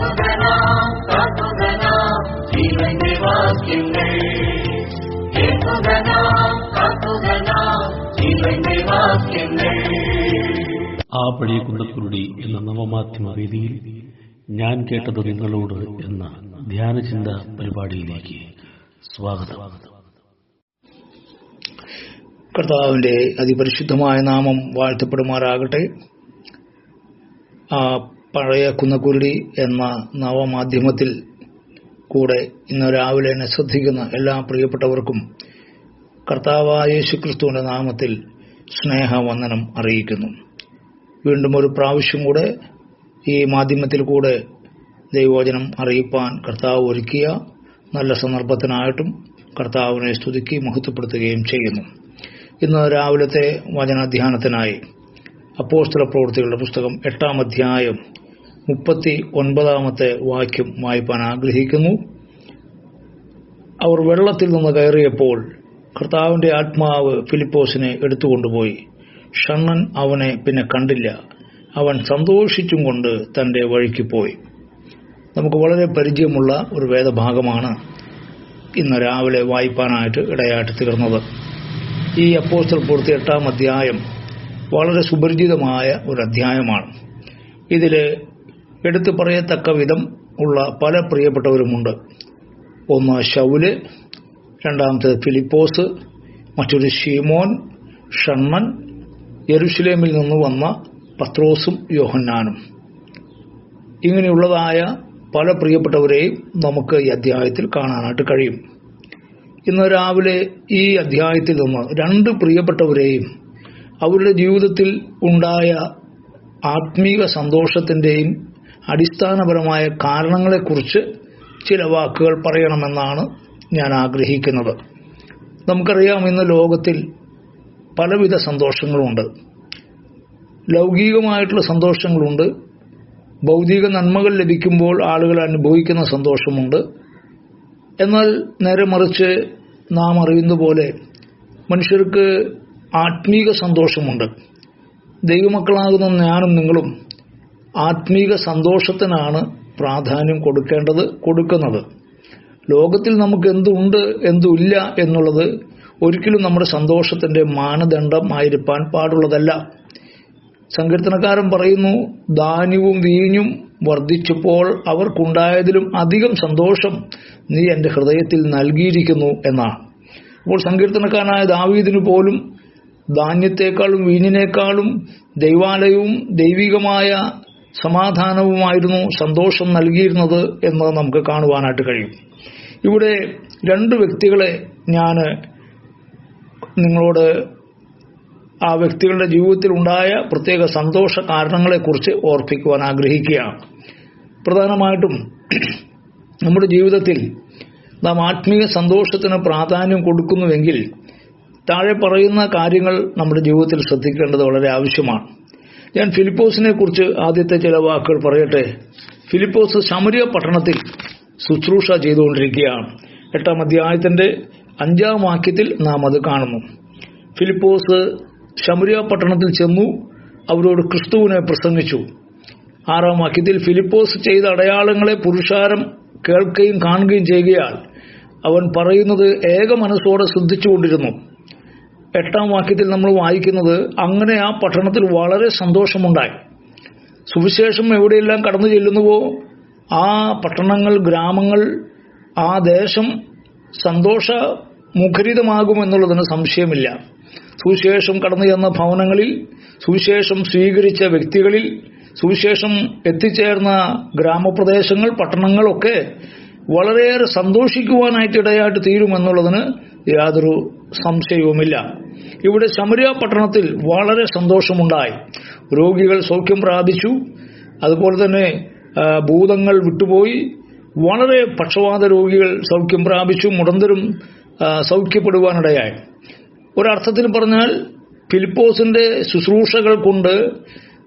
ആ പഴയ കുണ്ടക്കുരുടി എന്ന നവമാധ്യമ രീതിയിൽ ഞാൻ കേട്ടത് നിങ്ങളോട് എന്ന ധ്യാനചിന്ത പരിപാടിയിലേക്ക് സ്വാഗതം. കർത്താവിന്റെ അതിപരിശുദ്ധമായ നാമം വാഴ്ത്തപ്പെടുമാറാകട്ടെ. ആ പഴയ കുന്നക്കുരുടി എന്ന നവമാധ്യമത്തിൽ കൂടെ ഇന്ന് രാവിലെ എന്നെ ശ്രദ്ധിക്കുന്ന എല്ലാ പ്രിയപ്പെട്ടവർക്കും കർത്താവായ യേശുക്രിസ്തുവിന്റെ നാമത്തിൽ സ്നേഹവന്ദനം അറിയിക്കുന്നു. വീണ്ടും ഒരു പ്രാവശ്യം കൂടെ ഈ മാധ്യമത്തിൽ കൂടെ ദൈവോചനം അറിയിപ്പാൻ കർത്താവ് ഒരുക്കിയ നല്ല സന്ദർഭത്തിനായിട്ടും കർത്താവിനെ സ്തുതിക്കുകയും മഹത്വപ്പെടുത്തുകയും ചെയ്യുന്നു. ഇന്ന് രാവിലത്തെ വചനാധ്യാനത്തിനായി അപ്പോസ്തല പ്രവൃത്തികളുടെ പുസ്തകം എട്ടാം അധ്യായം മുപ്പത്തി ഒൻപതാമത്തെ വാക്യം വായിപ്പാൻ ആഗ്രഹിക്കുന്നു. അവർ വെള്ളത്തിൽ നിന്ന് കയറിയപ്പോൾ കർത്താവിന്റെ ആത്മാവ് ഫിലിപ്പോസിനെ എടുത്തുകൊണ്ടുപോയി. ഷണ്ണൻ അവനെ പിന്നെ കണ്ടില്ല. അവൻ സന്തോഷിച്ചും കൊണ്ട് തന്റെ വഴിക്ക് പോയി. നമുക്ക് വളരെ പരിചയമുള്ള ഒരു വേദഭാഗമാണ് ഇന്ന് രാവിലെ വായിപ്പാനായിട്ട് ഇടയായിട്ട് തീർന്നത്. ഈ അപ്പോസ്റ്റൽ പൂർത്തി എട്ടാം അധ്യായം വളരെ സുപരിചിതമായ ഒരു അധ്യായമാണ്. ഇതിൽ എടുത്തു പറയത്തക്ക വിധം ഉള്ള പല പ്രിയപ്പെട്ടവരുമുണ്ട്. ഒന്ന് ഷൗൽ രണ്ടാമത്തേത് ഫിലിപ്പോസ് മറ്റൊരു ഷീമോൻ ഷണ്മൻ യെരുഷലേമിൽ നിന്ന് വന്ന പത്രോസും യോഹന്നാനും. ഇങ്ങനെയുള്ളതായ പല പ്രിയപ്പെട്ടവരെയും നമുക്ക് ഈ അധ്യായത്തിൽ കാണാനായിട്ട് കഴിയും. ഇന്ന് രാവിലെ ഈ അധ്യായത്തിൽ നിന്ന് രണ്ട് പ്രിയപ്പെട്ടവരെയും അവരുടെ ജീവിതത്തിൽ ഉണ്ടായ ആത്മീക സന്തോഷത്തിന്റെയും അടിസ്ഥാനപരമായ കാരണങ്ങളെക്കുറിച്ച് ചില വാക്കുകൾ പറയണമെന്നാണ് ഞാൻ ആഗ്രഹിക്കുന്നത്. നമുക്കറിയാം ഇന്ന് ലോകത്തിൽ പലവിധ സന്തോഷങ്ങളുണ്ട്. ലൗകികമായിട്ടുള്ള സന്തോഷങ്ങളുണ്ട്. ഭൗതിക നന്മകൾ ലഭിക്കുമ്പോൾ ആളുകൾ അനുഭവിക്കുന്ന സന്തോഷമുണ്ട്. എന്നാൽ നേരെ മറിച്ച് നാം അറിയുന്ന പോലെ മനുഷ്യർക്ക് ആത്മീക സന്തോഷമുണ്ട്. ദൈവമക്കളാകുന്ന ഞാനും നിങ്ങളും ആത്മീക സന്തോഷത്തിനാണ് പ്രാധാന്യം കൊടുക്കേണ്ടത് കൊടുക്കുന്നത്. ലോകത്തിൽ നമുക്ക് എന്തുണ്ട് എന്തുമില്ല എന്നുള്ളത് ഒരിക്കലും നമ്മുടെ സന്തോഷത്തിന്റെ മാനദണ്ഡം ആയിരിക്കാൻ പാടുള്ളതല്ല. സങ്കീർത്തനക്കാരൻ പറയുന്നു ധാന്യവും വീഞ്ഞും വർദ്ധിച്ചപ്പോൾ അവർക്കുണ്ടായതിലും അധികം സന്തോഷം നീ എന്റെ ഹൃദയത്തിൽ നൽകിയിരിക്കുന്നു എന്നാണ്. അപ്പോൾ സങ്കീർത്തനക്കാരനായ ദാവീദിന് പോലും ധാന്യത്തെക്കാളും വീഞ്ഞിനേക്കാളും ദൈവാലയവും ദൈവികമായ സമാധാനവുമായിരുന്നു സന്തോഷം നൽകിയിരുന്നത് എന്ന് നമുക്ക് കാണുവാനായിട്ട് കഴിയും. ഇവിടെ രണ്ട് വ്യക്തികളെ ഞാൻ നിങ്ങളോട് ആ വ്യക്തികളുടെ ജീവിതത്തിൽ ഉണ്ടായ പ്രത്യേക സന്തോഷ കാരണങ്ങളെക്കുറിച്ച് ഓർപ്പിക്കുവാൻ ആഗ്രഹിക്കുകയാണ്. പ്രധാനമായിട്ടും നമ്മുടെ ജീവിതത്തിൽ നാം ആത്മീയ സന്തോഷത്തിന് പ്രാധാന്യം കൊടുക്കുന്നുവെങ്കിൽ താഴെ പറയുന്ന കാര്യങ്ങൾ നമ്മുടെ ജീവിതത്തിൽ ശ്രദ്ധിക്കേണ്ടത് വളരെ ആവശ്യമാണ്. ഞാൻ ഫിലിപ്പോസിനെ കുറിച്ച് ആദ്യത്തെ ചില വാക്കുകൾ പറയട്ടെ. ഫിലിപ്പോസ് ശമരിയ പട്ടണത്തിൽ ശുശ്രൂഷ ചെയ്തുകൊണ്ടിരിക്കുകയാണ്. എട്ടാം അധ്യായത്തിന്റെ അഞ്ചാം വാക്യത്തിൽ നാം അത് കാണുന്നു. ഫിലിപ്പോസ് ശമരിയ പട്ടണത്തിൽ ചെന്നു അവരോട് ക്രിസ്തുവിനെ പ്രസംഗിച്ചു. ആറാം വാക്യത്തിൽ ഫിലിപ്പോസ് ചെയ്ത അടയാളങ്ങളെ പുരുഷാരം കേൾക്കുകയും കാണുകയും ചെയ്യുകയാൽ അവൻ പറയുന്നത് ഏക മനസ്സോടെ ശ്രദ്ധിച്ചുകൊണ്ടിരുന്നു. എട്ടാം വാക്യത്തിൽ നമ്മൾ വായിക്കുന്നത് അങ്ങനെ ആ പട്ടണത്തിൽ വളരെ സന്തോഷമുണ്ടായി. സുവിശേഷം എവിടെയെല്ലാം കടന്നു ചെല്ലുന്നുവോ ആ പട്ടണങ്ങൾ ഗ്രാമങ്ങൾ ആ ദേശം സന്തോഷ മുഖരിതമാകുമെന്നുള്ളതിന് സംശയമില്ല. സുവിശേഷം കടന്നു ചെന്ന ഭവനങ്ങളിൽ സുവിശേഷം സ്വീകരിച്ച വ്യക്തികളിൽ സുവിശേഷം എത്തിച്ചേർന്ന ഗ്രാമപ്രദേശങ്ങൾ പട്ടണങ്ങളൊക്കെ വളരെയേറെ സന്തോഷിക്കുവാനായിട്ട് ഇടയായിട്ട് തീരുമെന്നുള്ളതിന് യാതൊരു സംശയവുമില്ല. ഇവിടെ ശമരിയ പട്ടണത്തിൽ വളരെ സന്തോഷമുണ്ടായി. രോഗികൾ സൗഖ്യം പ്രാപിച്ചു. അതുപോലെ തന്നെ ഭൂതങ്ങൾ വിട്ടുപോയി. വളരെ പക്ഷവാത രോഗികൾ സൗഖ്യം പ്രാപിച്ചു. മുടന്തരും സൗഖ്യപ്പെടുവാനിടയായി. ഒരർത്ഥത്തിൽ പറഞ്ഞാൽ ഫിലിപ്പോസിന്റെ ശുശ്രൂഷകൾ കൊണ്ട്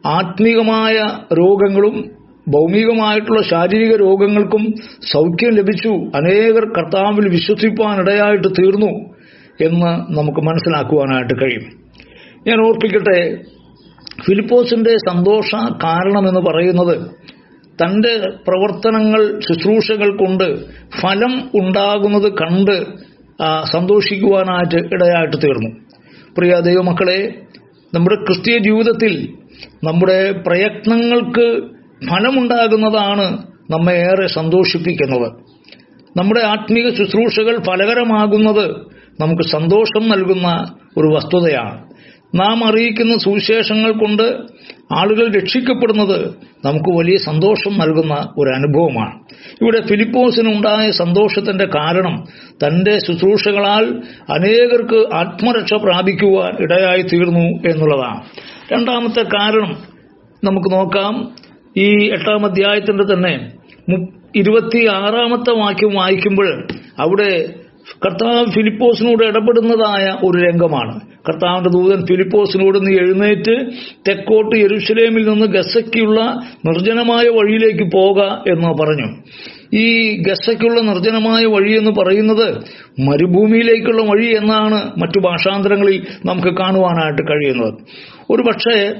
ആത്മീകമായ രോഗങ്ങളും ഭൗമികമായിട്ടുള്ള ശാരീരിക രോഗങ്ങൾക്കും സൗഖ്യം ലഭിച്ചു. അനേകർ കർത്താവിൽ വിശ്വസിപ്പാനിടയായിട്ട് തീർന്നു. എന്ന് നമുക്ക് മനസ്സിലാക്കുവാനായിട്ട് കഴിയും. ഞാൻ ഓർപ്പിക്കട്ടെ ഫിലിപ്പോസിന്റെ സന്തോഷ കാരണമെന്ന് പറയുന്നത് തന്റെ പ്രവർത്തനങ്ങൾ ശുശ്രൂഷകൾ കൊണ്ട് ഫലം ഉണ്ടാകുന്നത് കണ്ട് സന്തോഷിക്കുവാനായിട്ട് ഇടയായിട്ട് തീർന്നു. പ്രിയ ദൈവമക്കളെ നമ്മുടെ ക്രിസ്തീയ ജീവിതത്തിൽ നമ്മുടെ പ്രയത്നങ്ങൾക്ക് ഫലമുണ്ടാകുന്നതാണ് നമ്മെ ഏറെ സന്തോഷിപ്പിക്കുന്നത്. നമ്മുടെ ആത്മീക ശുശ്രൂഷകൾ ഫലകരമാകുന്നത് നമുക്ക് സന്തോഷം നൽകുന്ന ഒരു വസ്തുതയാണ്. നാം അറിയിക്കുന്ന സുവിശേഷങ്ങൾ കൊണ്ട് ആളുകൾ രക്ഷിക്കപ്പെടുന്നത് നമുക്ക് വലിയ സന്തോഷം നൽകുന്ന ഒരു അനുഭവമാണ്. ഇവിടെ ഫിലിപ്പോസിനുണ്ടായ സന്തോഷത്തിന്റെ കാരണം തന്റെ ശുശ്രൂഷകളാൽ അനേകർക്ക് ആത്മരക്ഷ പ്രാപിക്കുവാൻ ഇടയായി തീർന്നു എന്നുള്ളതാണ്. രണ്ടാമത്തെ കാരണം നമുക്ക് നോക്കാം. ഈ എട്ടാം അധ്യായത്തിന്റെ തന്നെ ഇരുപത്തി ഇരുപത്തിയാറാമത്തെ വാക്യം വായിക്കുമ്പോൾ അവിടെ കർത്താവ് ഫിലിപ്പോസിനോട് ഇടപെടുന്നതായ ഒരു രംഗമാണ്. കർത്താവിന്റെ ദൂതൻ ഫിലിപ്പോസിനോട് നീ എഴുന്നേറ്റ് തെക്കോട്ട് യെരുഷലേമിൽ നിന്ന് ഗസയ്ക്കുള്ള നിർജനമായ വഴിയിലേക്ക് പോക എന്ന് പറഞ്ഞു. ഈ ഗസയ്ക്കുള്ള നിർജനമായ വഴി എന്ന് പറയുന്നത് മരുഭൂമിയിലേക്കുള്ള വഴി എന്നാണ് മറ്റു ഭാഷാന്തരങ്ങളിൽ നമുക്ക് കാണുവാനായിട്ട് കഴിയുന്നത്. ഒരു പക്ഷേ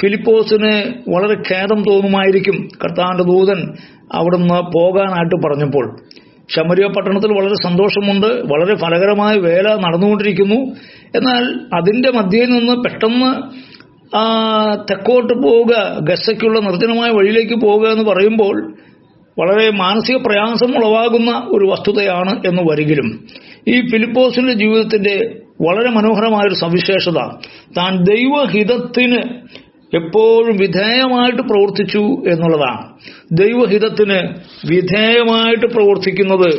ഫിലിപ്പോസിന് വളരെ ഖേദം തോന്നുമായിരിക്കും കർത്താവിന്റെ ദൂതൻ അവിടുന്ന് പോകാനായിട്ട് പറഞ്ഞപ്പോൾ. ശമരിയ പട്ടണത്തിൽ വളരെ സന്തോഷമുണ്ട് വളരെ ഫലകരമായ വേല നടന്നുകൊണ്ടിരിക്കുന്നു. എന്നാൽ അതിന്റെ മധ്യയിൽ നിന്ന് പെട്ടെന്ന് തെക്കോട്ട് പോവുക ഗസയ്ക്കുള്ള നിർജനമായ വഴിയിലേക്ക് പോവുക എന്ന് പറയുമ്പോൾ വളരെ മാനസിക പ്രയാസം ഉളവാകുന്ന ഒരു വസ്തുതയാണ് എന്ന് വരികിലും. ഈ ഫിലിപ്പോസിന്റെ ജീവിതത്തിന്റെ വളരെ മനോഹരമായ ഒരു സവിശേഷത താൻ ദൈവഹിതത്തിന് എപ്പോഴും വിധേയമായിട്ട് പ്രവർത്തിച്ചു എന്നുള്ളതാണ്. ദൈവഹിതത്തിന് വിധേയമായിട്ട് പ്രവർത്തിക്കുന്നത്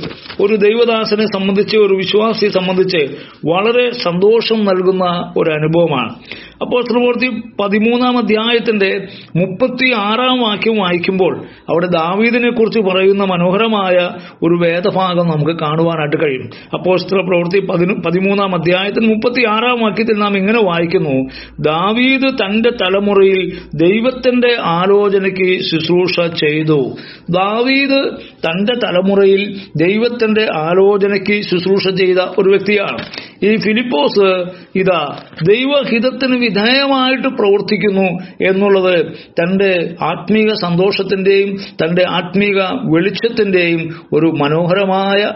ഒരു ദൈവദാസനെ സംബന്ധിച്ച് ഒരു വിശ്വാസിയെ സംബന്ധിച്ച് വളരെ സന്തോഷം നൽകുന്ന ഒരു അനുഭവമാണ് അപ്പോൾ പ്രവൃത്തി പതിമൂന്നാം അധ്യായത്തിന്റെ മുപ്പത്തി ആറാം വാക്യം വായിക്കുമ്പോൾ അവിടെ ദാവീദിനെ കുറിച്ച് പറയുന്ന മനോഹരമായ ഒരു വേദഭാഗം നമുക്ക് കാണുവാനായിട്ട് കഴിയും. അപ്പോൾ പ്രവൃത്തി പതിമൂന്നാം അധ്യായത്തിന് മുപ്പത്തി ആറാം വാക്യത്തിൽ നാം ഇങ്ങനെ വായിക്കുന്നു ദാവീദ് തന്റെ തലമുറയിൽ ദൈവത്തിന്റെ ആലോചനയ്ക്ക് ശുശ്രൂഷ ചെയ്തു. ദാവീദ് തന്റെ തലമുറയിൽ ദൈവത്തിന്റെ ആലോചനയ്ക്ക് ശുശ്രൂഷ ചെയ്ത ഒരു വ്യക്തിയാണ്. ഈ ഫിലിപ്പോസ് ഇതാ ദൈവഹിതത്തിന് വിധേയമായിട്ട് പ്രവർത്തിക്കുന്നു എന്നുള്ളത് തന്റെ ആത്മീക സന്തോഷത്തിന്റെയും തന്റെ ആത്മീക വെളിച്ചത്തിന്റെയും ഒരു മനോഹരമായ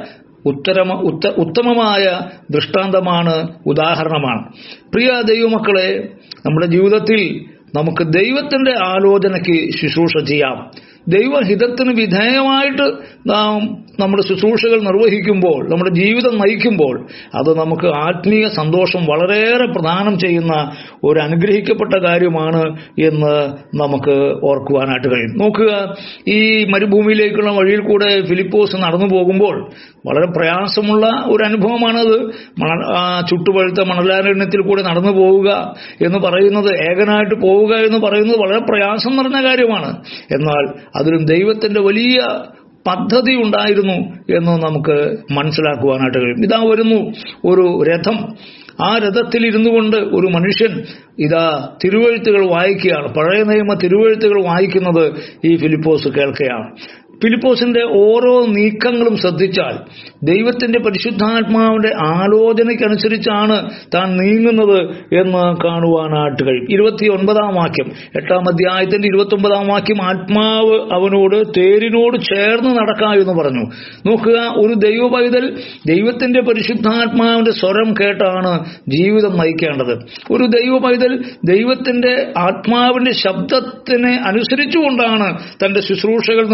ഉത്തരമ ഉത്ത ഉത്തമമായ ദൃഷ്ടാന്തമാണ് ഉദാഹരണമാണ്. പ്രിയ ദൈവമക്കളെ നമ്മുടെ ജീവിതത്തിൽ നമുക്ക് ദൈവത്തിന്റെ ആലോചനയ്ക്ക് ശുശ്രൂഷ ചെയ്യാം. ദൈവഹിതത്തിന് വിധേയമായിട്ട് നാം നമ്മുടെ ശുശ്രൂഷകൾ നിർവഹിക്കുമ്പോൾ നമ്മുടെ ജീവിതം നയിക്കുമ്പോൾ അത് നമുക്ക് ആത്മീയ സന്തോഷം വളരെയേറെ പ്രദാനം ചെയ്യുന്ന ഒരു അനുഗ്രഹിക്കപ്പെട്ട കാര്യമാണ് എന്ന് നമുക്ക് ഓർക്കുവാനായിട്ട് കഴിയും. നോക്കുക ഈ മരുഭൂമിയിലേക്കുള്ള വഴിയിൽ കൂടെ ഫിലിപ്പോസ് നടന്നു പോകുമ്പോൾ വളരെ പ്രയാസമുള്ള ഒരു അനുഭവമാണത്. മണ ചുട്ടുപഴുത്ത മണലാരണ്യത്തിൽ കൂടെ നടന്നു പോവുക എന്ന് പറയുന്നത് ഏകനായിട്ട് പോവുക എന്ന് പറയുന്നത് വളരെ പ്രയാസം നിറഞ്ഞ കാര്യമാണ്. എന്നാൽ അതിലും ദൈവത്തിന്റെ വലിയ പദ്ധതി ഉണ്ടായിരുന്നു എന്ന് നമുക്ക് മനസ്സിലാക്കുവാനായിട്ട് കഴിയും. ഇതാ വരുന്നു ഒരു രഥം. ആ രഥത്തിൽ ഇരുന്നു കൊണ്ട് ഒരു മനുഷ്യൻ ഇതാ തിരുവഴുത്തുകൾ വായിക്കുകയാണ്. പഴയ നിയമ തിരുവഴുത്തുകൾ വായിക്കുന്നത് ഈ ഫിലിപ്പോസ് കേൾക്കുകയാണ് ഫിലിപ്പോസിന്റെ ഓരോ നീക്കങ്ങളും ശ്രദ്ധിച്ചാൽ ദൈവത്തിന്റെ പരിശുദ്ധാത്മാവിന്റെ ആലോചനയ്ക്കനുസരിച്ചാണ് താൻ നീങ്ങുന്നത് എന്ന് കാണുവാനായിട്ട് കഴിയും. ഇരുപത്തി ഒൻപതാം വാക്യം എട്ടാം അധ്യായത്തിന്റെ ഇരുപത്തി ഒമ്പതാം വാക്യം ആത്മാവ് അവനോട് തേരിനോട് ചേർന്ന് നടക്കാം എന്ന് പറഞ്ഞു. നോക്കുക ഒരു ദൈവ പൈതൽ ദൈവത്തിന്റെ പരിശുദ്ധാത്മാവിന്റെ സ്വരം കേട്ടാണ് ജീവിതം നയിക്കേണ്ടത്. ഒരു ദൈവ പൈതൽ ദൈവത്തിന്റെ ആത്മാവിന്റെ ശബ്ദത്തിനെ അനുസരിച്ചുകൊണ്ടാണ് തന്റെ ശുശ്രൂഷകൾ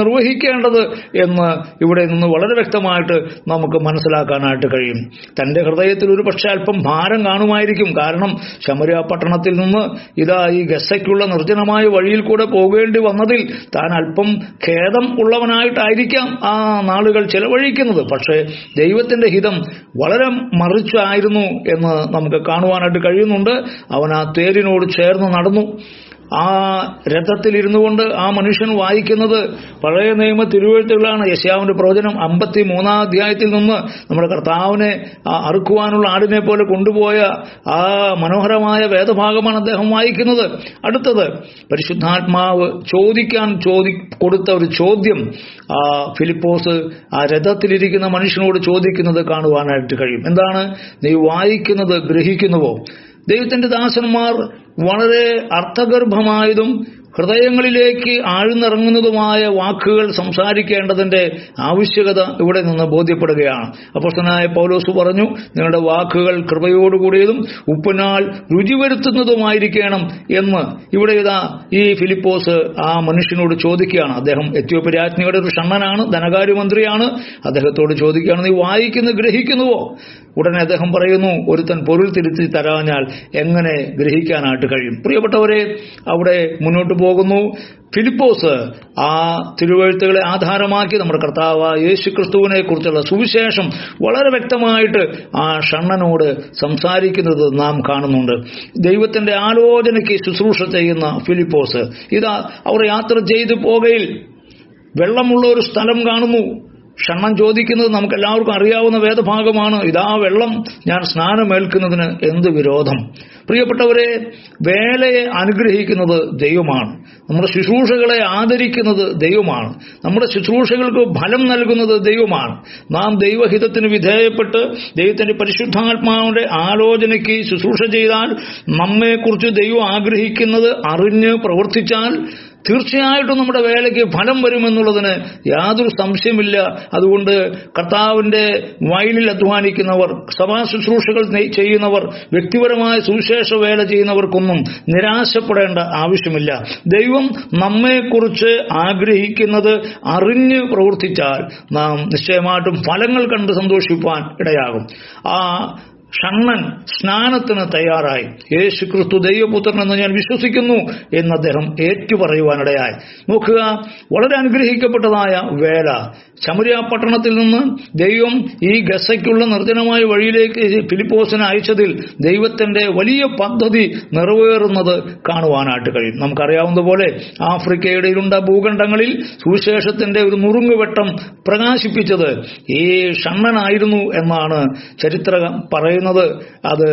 നിർവഹിക്കേണ്ടത് എന്ന് ഇവിടെ നിന്ന് വളരെ വ്യക്തമായിട്ട് നമുക്ക് മനസ്സിലാക്കാനായിട്ട് കഴിയും. തന്റെ ഹൃദയത്തിൽ ഒരു പക്ഷേ അല്പം ഭാരം കാണുമായിരിക്കും. കാരണം ശമരിയ പട്ടണത്തിൽ നിന്ന് ഇതാ ഈ ഗസയ്ക്കുള്ള നിർജനമായ വഴിയിൽ കൂടെ പോകേണ്ടി വന്നതിൽ താൻ അല്പം ഖേദം ഉള്ളവനായിട്ടായിരിക്കാം ആ നാളുകൾ ചെലവഴിക്കുന്നത്. പക്ഷേ ദൈവത്തിന്റെ ഹിതം വളരെ മറിച്ചായിരുന്നു എന്ന് നമുക്ക് കാണുവാനായിട്ട് കഴിയുന്നുണ്ട്. അവൻ ആ തേരിനോട് ചേർന്ന് നടന്നു. ആ രഥത്തിൽ ഇരുന്നു കൊണ്ട് ആ മനുഷ്യൻ വായിക്കുന്നത് പഴയ നിയമ തിരുവഴുത്തുകളാണ്. യശാവിന്റെ പ്രവചനം അമ്പത്തി മൂന്നാം അധ്യായത്തിൽ നിന്ന് നമ്മുടെ കർത്താവിനെ അറുക്കുവാനുള്ള ആടിനെ പോലെ കൊണ്ടുപോയ ആ മനോഹരമായ വേദഭാഗമാണ് അദ്ദേഹം വായിക്കുന്നത്. അടുത്തത് പരിശുദ്ധാത്മാവ് ചോദിക്കാൻ ചോദി കൊടുത്ത ഒരു ചോദ്യം ഫിലിപ്പോസ് ആ രഥത്തിലിരിക്കുന്ന മനുഷ്യനോട് ചോദിക്കുന്നത് കാണുവാനായിട്ട് കഴിയും. എന്താണ്? നീ വായിക്കുന്നത് ഗ്രഹിക്കുന്നുവോ? ദൈവത്തിന്റെ ദാസന്മാർ വളരെ അർത്ഥഗർഭമായതും ഹൃദയങ്ങളിലേക്ക് ആഴ്ന്നിറങ്ങുന്നതുമായ വാക്കുകൾ സംസാരിക്കേണ്ടതിന്റെ ആവശ്യകത ഇവിടെ നിന്ന് ബോധ്യപ്പെടുകയാണ്. അപ്പോസ്തനായ പൗലോസ് പറഞ്ഞു നിങ്ങളുടെ വാക്കുകൾ കൃപയോടുകൂടിയതും ഉപ്പിനാൽ രുചി വരുത്തുന്നതുമായിരിക്കണം എന്ന്. ഇവിടെ ഇതാ ഈ ഫിലിപ്പോസ് ആ മനുഷ്യനോട് ചോദിക്കുകയാണ്. അദ്ദേഹം എത്യോപ്യ രാജ്ഞിയുടെ ഒരു ഷണ്ണനാണ് ധനകാര്യമന്ത്രിയാണ്. അദ്ദേഹത്തോട് ചോദിക്കുകയാണ് നീ വായിക്കുന്നു ഗ്രഹിക്കുന്നുവോ? ഉടനെ അദ്ദേഹം പറയുന്നു ഒരുത്തൻ പൊരുൾ തിരുത്തി തരാഞ്ഞാൽ എങ്ങനെ ഗ്രഹിക്കാനായിട്ട് കഴിയും? പ്രിയപ്പെട്ടവരെ അവിടെ മുന്നോട്ട് പോകുന്നു. ഫിലിപ്പോസ് ആ തിരുവഴുത്തുകളെ ആധാരമാക്കി നമ്മുടെ കർത്താവ് യേശു ക്രിസ്തുവിനെ കുറിച്ചുള്ള സുവിശേഷം വളരെ വ്യക്തമായിട്ട് ആ ഷണ്ണനോട് സംസാരിക്കുന്നത് നാം കാണുന്നുണ്ട്. ദൈവത്തിന്റെ ആലോചനയ്ക്ക് ശുശ്രൂഷ ചെയ്യുന്ന ഫിലിപ്പോസ് ഇതാ അവർ യാത്ര ചെയ്തു പോകയിൽ വെള്ളമുള്ള ഒരു സ്ഥലം കാണുന്നു. ഷണ്ണൻ ചോദിക്കുന്നത് നമുക്ക് എല്ലാവർക്കും അറിയാവുന്ന വേദഭാഗമാണ്. ഇതാ വെള്ളം ഞാൻ സ്നാനമേൽക്കുന്നതിന് എന്ത് വിരോധം? പ്രിയപ്പെട്ടവരെ വേലയെ അനുഗ്രഹിക്കുന്നത് ദൈവമാണ്. നമ്മുടെ ശുശ്രൂഷകളെ ആദരിക്കുന്നത് ദൈവമാണ്. നമ്മുടെ ശുശ്രൂഷകൾക്ക് ഫലം നൽകുന്നത് ദൈവമാണ്. നാം ദൈവഹിതത്തിന് വിധേയപ്പെട്ട് ദൈവത്തിന്റെ പരിശുദ്ധാത്മാവിന്റെ ആലോചനയ്ക്ക് ശുശ്രൂഷ ചെയ്താൽ നമ്മെക്കുറിച്ച് ദൈവം ആഗ്രഹിക്കുന്നത് അറിഞ്ഞ് പ്രവർത്തിച്ചാൽ തീർച്ചയായിട്ടും നമ്മുടെ വേലയ്ക്ക് ഫലം വരുമെന്നുള്ളതിന് യാതൊരു സംശയമില്ല. അതുകൊണ്ട് കർത്താവിന്റെ വയലിൽ അധ്വാനിക്കുന്നവർ സഭാ ശുശ്രൂഷകൾ ചെയ്യുന്നവർ വ്യക്തിപരമായ സുവിശേഷ വേല ചെയ്യുന്നവർക്കൊന്നും നിരാശപ്പെടേണ്ട ആവശ്യമില്ല. ദൈവം നമ്മെക്കുറിച്ച് ആഗ്രഹിക്കുന്നത് അറിഞ്ഞ് പ്രവർത്തിച്ചാൽ നാം നിശ്ചയമായിട്ടും ഫലങ്ങൾ കണ്ട് സന്തോഷിപ്പാൻ ഇടയാകും. ആ ഷണ്ണൻ സ്നാനത്തിന് തയ്യാറായി. യേശു ക്രിസ്തു ദൈവപുത്രൻ എന്ന് ഞാൻ വിശ്വസിക്കുന്നു എന്ന് അദ്ദേഹം ഏറ്റുപറയുവാനിടയായി. നോക്കുക വളരെ അനുഗ്രഹിക്കപ്പെട്ടതായ വേല. ശമരിയ പട്ടണത്തിൽ നിന്ന് ദൈവം ഈ ഗസയ്ക്കുള്ള നിർജനമായ വഴിയിലേക്ക് ഫിലിപ്പോസിനെ അയച്ചതിൽ ദൈവത്തിന്റെ വലിയ പദ്ധതി നിറവേറുന്നത് കാണുവാനായിട്ട് കഴിയും. നമുക്കറിയാവുന്നതുപോലെ ആഫ്രിക്കയുടെ ഇരുണ്ട ഭൂഖണ്ഡങ്ങളിൽ സുവിശേഷത്തിന്റെ ഒരു നുറുങ്ങുവെട്ടം പ്രകാശിപ്പിച്ചത് ഈ ഷണ്ണനായിരുന്നു എന്നാണ് ചരിത്രം പറയുന്നത്. അത്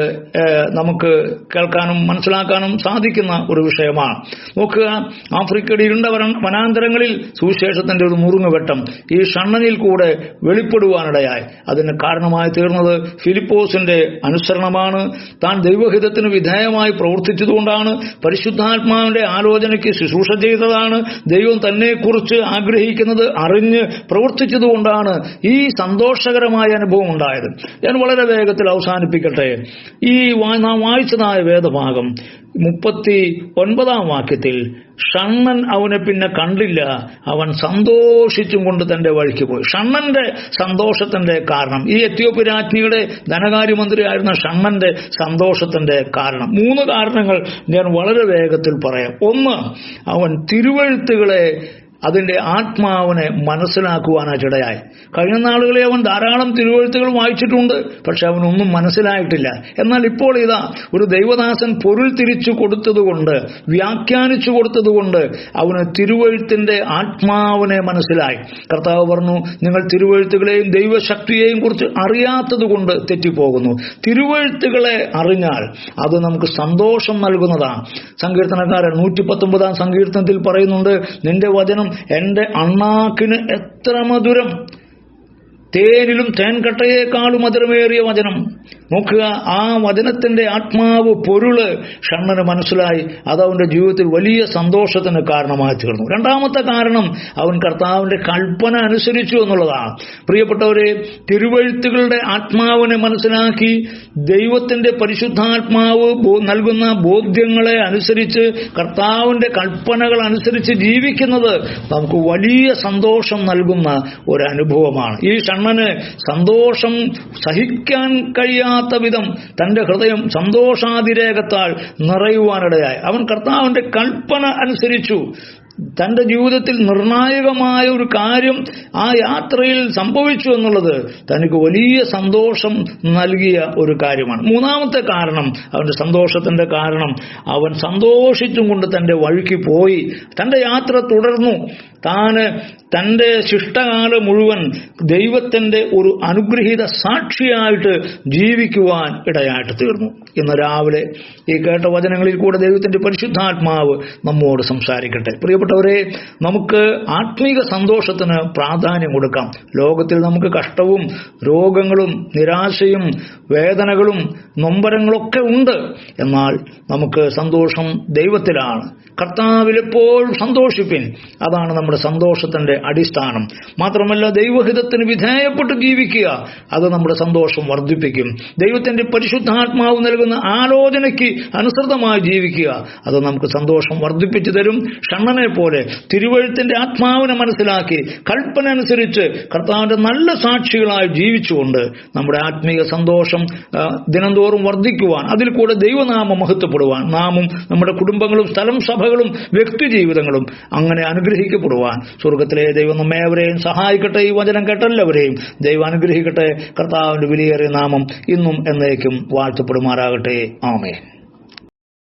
നമുക്ക് കേൾക്കാനും മനസ്സിലാക്കാനും സാധിക്കുന്ന ഒരു വിഷയമാണ്. നോക്കുക ആഫ്രിക്കയുടെ ഇരുണ്ട വനാന്തരങ്ങളിൽ സുവിശേഷത്തിന്റെ ഒരു മുറുങ്ങുവെട്ടം ഈ ഷണ്ണനിൽ കൂടെ വെളിപ്പെടുവാനിടയായി. അതിന് കാരണമായി തീർന്നത് ഫിലിപ്പോസിന്റെ അനുസരണമാണ്. താൻ ദൈവഹിതത്തിന് വിധേയമായി പ്രവർത്തിച്ചതുകൊണ്ടാണ് പരിശുദ്ധാത്മാവിന്റെ ആലോചനയ്ക്ക് ശുശ്രൂഷ ചെയ്തതാണ് ദൈവം തന്നെക്കുറിച്ച് ആഗ്രഹിക്കുന്നത് അറിഞ്ഞ് പ്രവർത്തിച്ചതുകൊണ്ടാണ് ഈ സന്തോഷകരമായ അനുഭവം ഉണ്ടായത്. ഞാൻ വളരെ വേഗത്തിൽ അവസാനിപ്പിക്കട്ടെ. ഈ നാം വായിച്ചതായ വേദഭാഗം മുപ്പത്തി ഒൻപതാം വാക്യത്തിൽ ഷണ്ണൻ അവനെ പിന്നെ കണ്ടില്ല. അവൻ സന്തോഷിച്ചും കൊണ്ട് തന്റെ വഴിക്ക് പോയി. ഷണ്ണന്റെ സന്തോഷത്തിന്റെ കാരണം ഈ എത്യോപ്യ രാജ്ഞിയുടെ ധനകാര്യമന്ത്രിയായിരുന്ന ഷണ്ണന്റെ സന്തോഷത്തിന്റെ കാരണം. മൂന്ന് കാരണങ്ങൾ ഞാൻ വളരെ വേഗത്തിൽ പറയാം. ഒന്ന് അവൻ തിരുവഴുത്തുകളെ അതിന്റെ ആത്മാവിനെ മനസ്സിലാക്കുവാനായിട്ട് ഇടയായി കഴിഞ്ഞ നാളുകളെ അവൻ ധാരാളം തിരുവഴുത്തുകൾ വായിച്ചിട്ടുണ്ട് പക്ഷെ അവനൊന്നും മനസ്സിലായിട്ടില്ല. എന്നാൽ ഇപ്പോൾ ഇതാ ഒരു ദൈവദാസൻ പൊരുൾ തിരിച്ചു കൊടുത്തതുകൊണ്ട് വ്യാഖ്യാനിച്ചു കൊടുത്തതുകൊണ്ട് അവന് തിരുവഴുത്തിന്റെ ആത്മാവിനെ മനസ്സിലായി. കർത്താവ് പറഞ്ഞു നിങ്ങൾ തിരുവഴുത്തുകളെയും ദൈവശക്തിയെയും കുറിച്ച് അറിയാത്തതുകൊണ്ട് തെറ്റിപ്പോകുന്നു. തിരുവഴുത്തുകളെ അറിഞ്ഞാൽ അത് നമുക്ക് സന്തോഷം നൽകുന്നതാണ് സങ്കീർത്തനക്കാരൻ നൂറ്റി പത്തൊമ്പതാം സങ്കീർത്തനത്തിൽ പറയുന്നുണ്ട് നിന്റെ വചനം എന്റെ അണ്ണാക്കിന് എത്ര മധുരം. തേനിലും തേൻകട്ടയേക്കാളും മധുരമേറിയ വചനം. നോക്കുക ആ വചനത്തിന്റെ ആത്മാവ് പൊരുൾ ഷണ്ണന് മനസ്സിലായി. അത് അവന്റെ ജീവിതത്തിൽ വലിയ സന്തോഷത്തിന് കാരണമായി തീർന്നു. രണ്ടാമത്തെ കാരണം അവൻ കർത്താവിന്റെ കൽപ്പന അനുസരിച്ചു എന്നുള്ളതാണ്. പ്രിയപ്പെട്ടവരെ തിരുവഴുത്തുകളുടെ ആത്മാവിനെ മനസ്സിലാക്കി ദൈവത്തിന്റെ പരിശുദ്ധാത്മാവ് നൽകുന്ന ബോധ്യങ്ങളെ അനുസരിച്ച് കർത്താവിന്റെ കൽപ്പനകൾ അനുസരിച്ച് ജീവിക്കുന്നത് നമുക്ക് വലിയ സന്തോഷം നൽകുന്ന ഒരു അനുഭവമാണ്. ഈ ഷണ്ണന് സന്തോഷം സഹിക്കാൻ കഴിയാത്ത വിധം തന്റെ ഹൃദയം സന്തോഷാതിരേകത്താൽ നിറയുവാനിടയായി. അവൻ കർത്താവിന്റെ കൽപ്പന അനുസരിച്ചു. തന്റെ ജീവിതത്തിൽ നിർണായകമായ ഒരു കാര്യം ആ യാത്രയിൽ സംഭവിച്ചു എന്നുള്ളത് തനിക്ക് വലിയ സന്തോഷം നൽകിയ ഒരു കാര്യമാണ്. മൂന്നാമത്തെ കാരണം അവന്റെ സന്തോഷത്തിന്റെ കാരണം അവൻ സന്തോഷിച്ചും കൊണ്ട് തന്റെ വഴിക്ക് പോയി. തന്റെ യാത്ര തുടർന്നു. താന് തന്റെ ശിഷ്ടകാലം മുഴുവൻ ദൈവത്തിന്റെ ഒരു അനുഗ്രഹീത സാക്ഷിയായിട്ട് ജീവിക്കുവാൻ ഇടയായിട്ട് തീർന്നു. ഇന്ന് രാവിലെ ഈ കേട്ട വചനങ്ങളിൽ കൂടെ ദൈവത്തിന്റെ പരിശുദ്ധാത്മാവ് നമ്മോട് സംസാരിക്കട്ടെ. പ്രിയപ്പെട്ടവരെ നമുക്ക് ആത്മീക സന്തോഷത്തിന് പ്രാധാന്യം കൊടുക്കാം. ലോകത്തിൽ നമുക്ക് കഷ്ടവും രോഗങ്ങളും നിരാശയും വേദനകളും നൊമ്പരങ്ങളൊക്കെ ഉണ്ട്. എന്നാൽ നമുക്ക് സന്തോഷം ദൈവത്തിലാണ്. കർത്താവിൽ സന്തോഷിപ്പിൻ. അതാണ് നമ്മുടെ സന്തോഷത്തിന്റെ അടിസ്ഥാനം. മാത്രമല്ല ദൈവഹിതത്തിന് വിധേയപ്പെട്ട് ജീവിക്കുക. അത് നമ്മുടെ സന്തോഷം വർദ്ധിപ്പിക്കും. ദൈവത്തിന്റെ പരിശുദ്ധാത്മാവ് നൽകുന്ന ആലോചനയ്ക്ക് അനുസൃതമായി ജീവിക്കുക. അത് നമുക്ക് സന്തോഷം വർദ്ധിപ്പിച്ചു തരും. ഷണ്ണനെ പോലെ തിരുവഴുത്തിന്റെ ആത്മാവിനെ മനസ്സിലാക്കി കൽപ്പന അനുസരിച്ച് കർത്താവിന്റെ നല്ല സാക്ഷികളായി ജീവിച്ചുകൊണ്ട് നമ്മുടെ ആത്മീയ സന്തോഷം ദിനംതോറും വർദ്ധിക്കുവാൻ അതിൽ കൂടെ ദൈവനാമം മഹത്വപ്പെടുവാൻ നാമും നമ്മുടെ കുടുംബങ്ങളും സ്ഥലം സഭകളും വ്യക്തി ജീവിതങ്ങളും അങ്ങനെ അനുഗ്രഹിക്കപ്പെടുവാൻ. സ്വർഗത്തിലെ ദൈവം നമ്മേവരെയും സഹായിക്കട്ടെ ഈ വചനം കേട്ടെല്ലാവരെയും ദൈവം അനുഗ്രഹിക്കട്ടെ കർത്താവിന്റെ വിലയേറിയ നാമം ഇന്നും എന്നേക്കും വാഴ്ത്തപ്പെടുമാറാകട്ടെ. ആമേ